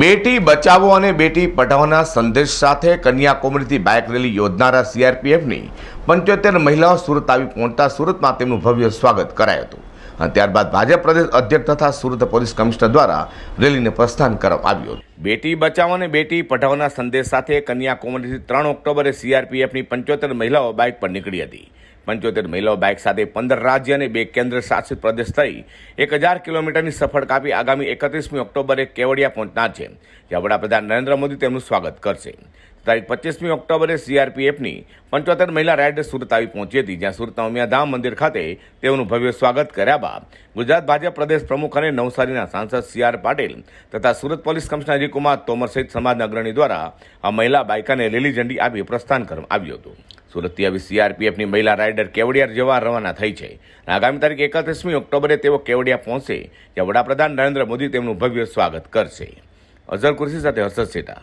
બેટી બચાવો અને બેટી પઢાઓના સંદેશ સાથે કન્યાકુમારીથી બાઇક રેલી યોજનારા સીઆરપીએફની પંચોતેર મહિલાઓ સુરત આવી પહોંચતા સુરતમાં તેમનું ભવ્ય સ્વાગત કરાયું હતું. ત્યારબાદ ભાજપ પ્રદેશ અધ્યક્ષ તથા સુરત પોલીસ કમિશનર દ્વારા રેલીને પ્રસ્થાન કરવામાં આવ્યું બેટી બચાવો અને બેટી પઢાવના સંદેશ સાથે કન્યાકુમારીથી ત્રણ ઓક્ટોબરે સીઆરપીએફની પંચોતેર મહિલાઓ બાઇક પર નીકળી હતી. પંચોતેર મહિલાઓ બાઇક સાથે પંદર રાજ્ય અને બે કેન્દ્ર શાસિત પ્રદેશ થઈ એક હજાર કિલોમીટરની સફળ કાપી આગામી એકત્રીસમી ઓક્ટોબરે કેવડિયા પહોંચનાર છે. જ્યાં વડાપ્રધાન નરેન્દ્ર મોદી તેમનું સ્વાગત કરશે. તારીખ પચીસમી ઓક્ટોબરે સીઆરપીએફની પંચોતેર મહિલા રાઇડર સુરત આવી પહોંચી હતી, જ્યાં સુરતના ઉમિયાધામ મંદિર ખાતે તેઓનું ભવ્ય સ્વાગત કર્યા બાદ ગુજરાત ભાજપ પ્રદેશ પ્રમુખ અને નવસારીના સાંસદ સી આર પાટીલ તથા સુરત પોલીસ કમિશનર અજયકુમાર તોમર સહિત સમાજના અગ્રણી દ્વારા આ મહિલા બાઇકાને લીલી ઝંડી આપી પ્રસ્થાન કરવામાં આવ્યું હતું. સુરતથી આવી સીઆરપીએફની મહિલા રાઇડર કેવડિયા જવા રવાના થઈ છે. આગામી તારીખ એકત્રીસમી ઓક્ટોબરે તેઓ કેવડિયા પહોંચશે, જ્યાં વડાપ્રધાન નરેન્દ્ર મોદી તેમનું ભવ્ય સ્વાગત કરશે. અઝર કુર્સી સાથે હર્ષદ સેટા.